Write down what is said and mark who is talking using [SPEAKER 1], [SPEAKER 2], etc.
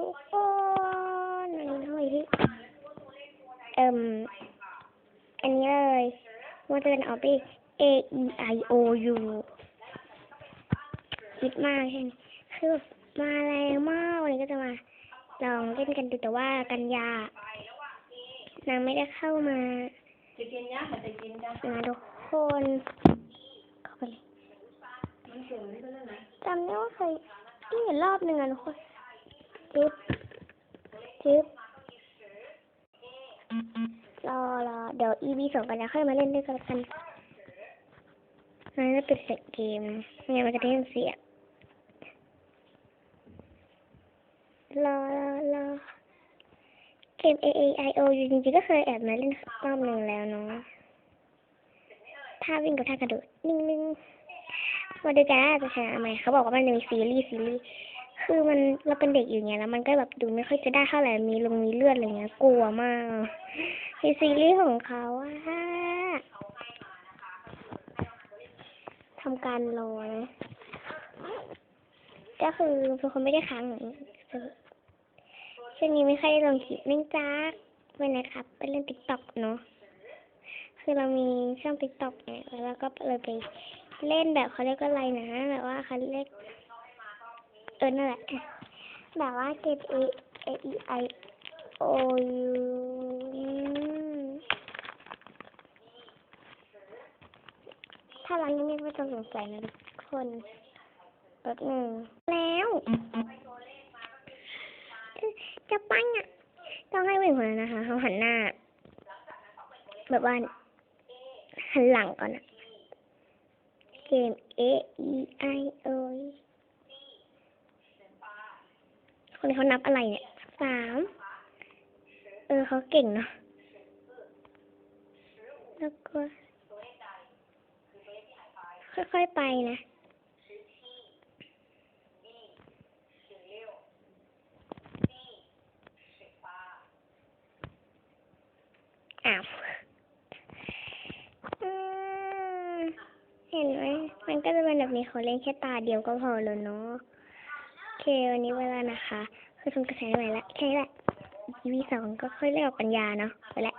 [SPEAKER 1] ทุกคนอันนี้เท่าไหร่ที่เอ่มอันนี้เลยว่าจะเป็นออบี้ A E I O U คิดมากใช่ไหมคือแบบมาแรงมากวันนี้ก็จะมาลองเล่นกันดูแต่ว่ากันยานางไม่ได้เข้ามา
[SPEAKER 2] จะกินยังมันจะกินยัง
[SPEAKER 1] นะทุกคนเข้าไปเลย
[SPEAKER 2] มันเกินไปแล้วนะ
[SPEAKER 1] จำได้ว่าเคยนี่เห็นรอบหนึ่งอะทุกคน จึ๊บจึ๊บรอรอเดี๋ยว EP ส่งกันแล้วค่อยมาเล่นด้วยกันกันนั่นจะเป็นเสียงเกมไม่งั้นมันจะได้ยินเสียงรอรอรอเกม A A I O U จริงๆก็เคยแอบมาเล่นรอบหนึ่งแล้วเนาะท่าวิ่งกับท่ากระโดดนิ่งๆมาดูกันจะชนะไหมเขาบอกว่ามันมีซีรีส์ซีรีส์ คือมันเราเป็นเด็กอยู่เงี้ยแล้วมันก็แบบดูไม่ค่อยจะได้เท่าไหร่มีลงมีเลือดอะไรเงี้ยกลัวมากในซีรีส์ของเขาอะทำการรอนะก็คือเป็นคนไม่ได้ค้างอย่างนี้ช่วงนี้ไม่ค่อยได้ลงคลิปเนื่องจากไม่นะครับไปเล่นติ๊กต็อกเนาะคือเรามีช่องติ๊กต็อกเนี่ยแล้วเราก็เลยไปเล่นแบบเขาเรียกว่าอะไรนะแบบว่าเขาเรียก เออนั่นแหละแบบว่าเกม A A E I O U ถ้าเรายังไม่ต้องสงสัยนะทุกคนแป๊บหนึ่งแล้วจะปั้งอะ ต้องให้ผู้หญิงคนนั้นนะคะเขาหันหน้า แบบว่าหันหลังก่อนอะเกม A E I O คนนี้เขานับอะไรเนี่ยสาม เออเขาเก่งเนาะ แล้วก็ ค่อยๆไปนะอ้าวอืมเห็นไหม มันก็จะเป็นแบบนี้เขาเล่นแค่ตาเดียวก็พอแล้วเนาะ เควันนี้เวลานะคะ คือทำกระแสใหม่ละแค่นี้แหละ EP สองก็ค่อยเล่นกับปัญญาเนาะไปละ